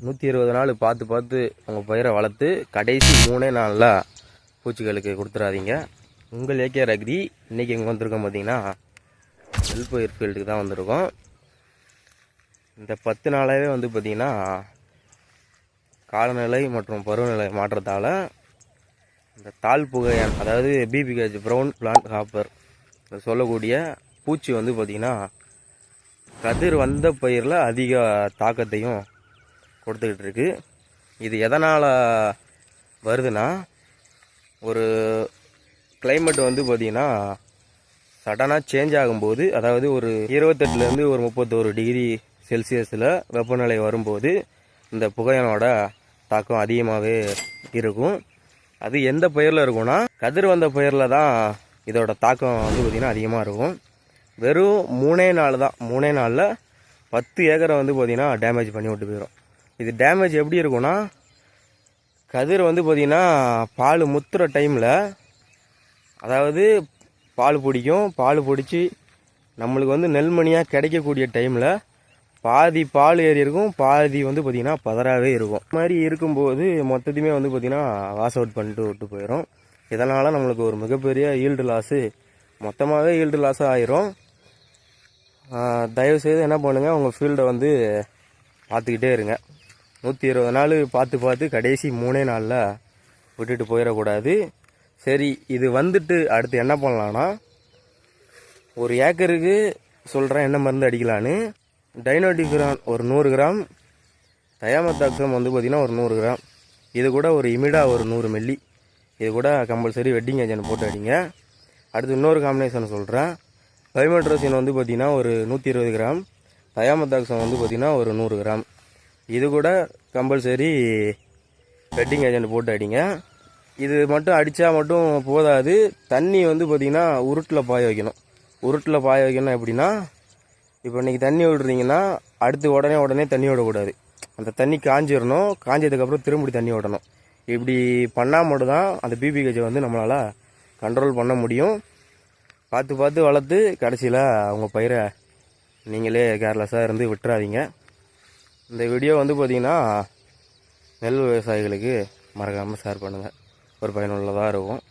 நூற்றி இருபது நாள் பார்த்து பார்த்து உங்கள் பயிரை வளர்த்து கடைசி மூணே நாளில் பூச்சிகளுக்கு கொடுத்துடாதீங்க உங்கள் ஏகே அக்ரி இன்றைக்கி எங்கே வந்திருக்கோம் பார்த்தீங்கன்னா நெல் பயிர் ஃபீல்டுக்கு தான் வந்திருக்கோம். இந்த பத்து நாளாகவே வந்து பார்த்திங்கன்னா காலநிலை மற்றும் பருவநிலை மாற்றத்தால் இந்த தாழ் புகையான் அதாவது பிபிகேஜ் ப்ரௌன் பிளான்ட் ஹாப்பர் சொல்லக்கூடிய பூச்சி வந்து பார்த்திங்கன்னா கதிர் வந்த பயிரில் அதிக தாக்கத்தையும் கொடுத்துக்கிட்டு இருக்கு இது எதனால் வருதுன்னா ஒரு கிளைமேட் வந்து பார்த்திங்கன்னா சடனாக சேஞ்ச் ஆகும்போது அதாவது ஒரு இருபத்தெட்டுலேருந்து ஒரு முப்பத்தோரு டிகிரி செல்சியஸில் வெப்பநிலை வரும்போது இந்த புகையனோட தாக்கம் அதிகமாகவே இருக்கும். அது எந்த பயிரில் இருக்கும்னா கதிர் வந்த பயிரில் தான் இதோட தாக்கம் வந்து பார்த்திங்கன்னா அதிகமாக இருக்கும். வெறும் மூணே நாள் தான். மூணே நாளில் பத்து ஏக்கரை வந்து பார்த்திங்கன்னா டேமேஜ் பண்ணி விட்டு போயிடும் இது டேமேஜ் எப்படி இருக்கும்னா கதிர் வந்து பார்த்திங்கன்னா பால் முத்துற டைமில் அதாவது பால் பிடிக்கும். பால் பிடிச்சி நம்மளுக்கு வந்து நெல்மணியாக கிடைக்கக்கூடிய டைமில் பாதி பால் ஏறி இருக்கும். பாதி வந்து பார்த்திங்கன்னா பதறாவே இருக்கும். இது மாதிரி இருக்கும்போது மொத்தத்தையுமே வந்து பார்த்திங்கன்னா வாஷ் அவுட் பண்ணிட்டு விட்டு போயிடும் இதனால் நம்மளுக்கு ஒரு மிகப்பெரிய ஈல்டு லாஸு மொத்தமாகவே ஈல்டு லாஸ் ஆயிரும். தயவுசெய்து என்ன பண்ணுங்கள் உங்கள் ஃபீல்டை வந்து பார்த்துக்கிட்டே இருங்க. நூற்றி இருபது நாள் பார்த்து பார்த்து கடைசி மூணே நாளில் விட்டுட்டு போயிடக்கூடாது. சரி இது வந்துட்டு அடுத்து என்ன பண்ணலான்னா ஒரு ஏக்கருக்கு சொல்கிறேன் என்ன மருந்து அடிக்கலான்னு. டைனோடிகிரான் ஒரு நூறு கிராம் தயாமத்தாக்சம் வந்து பார்த்திங்கன்னா ஒரு நூறு கிராம். இது கூட ஒரு இமிடா ஒரு நூறு மில்லி இது கூட கம்பல்சரி வெட்டிங் ஏஜென்ட் போட்டு அடிங்க. அடுத்து இன்னொரு காம்பினேஷன் சொல்கிறேன் பைமெட்ரோசின் வந்து பார்த்திங்கன்னா ஒரு நூற்றி இருபது கிராம் தயாமத்தாக்சம் வந்து பார்த்திங்கன்னா ஒரு நூறு கிராம். இது கூட கம்பல்சரி வெட்டிங் ஏஜென்ட் போட்டு அடிங்க இது மட்டும் அடித்தா மட்டும் போதாது. தண்ணி வந்து பார்த்திங்கன்னா உருட்டில் பாய வைக்கணும். உருட்டில் பாய வைக்கணும் எப்படின்னா இப்போ இன்றைக்கி தண்ணி விடுறீங்கன்னா அடுத்து உடனே உடனே தண்ணி விடக்கூடாது. அந்த தண்ணி காஞ்சிடணும் காஞ்சதுக்கப்புறம் திரும்பி தண்ணி விடணும். இப்படி பண்ணால் மட்டும்தான் அந்த பிபி கஜை வந்து நம்மளால் கண்ட்ரோல் பண்ண முடியும். பார்த்து பார்த்து வளர்த்து கடைசியில் அவங்க பயிரை நீங்களே கேர்லெஸ்ஸாக இருந்து விட்டுறாதீங்க. இந்த வீடியோ வந்து பார்த்திங்கன்னா நெல் விவசாயிகளுக்கு மறக்காமல் ஷேர் பண்ணுங்கள் ஒரு பயனுள்ளதாக இருக்கும்.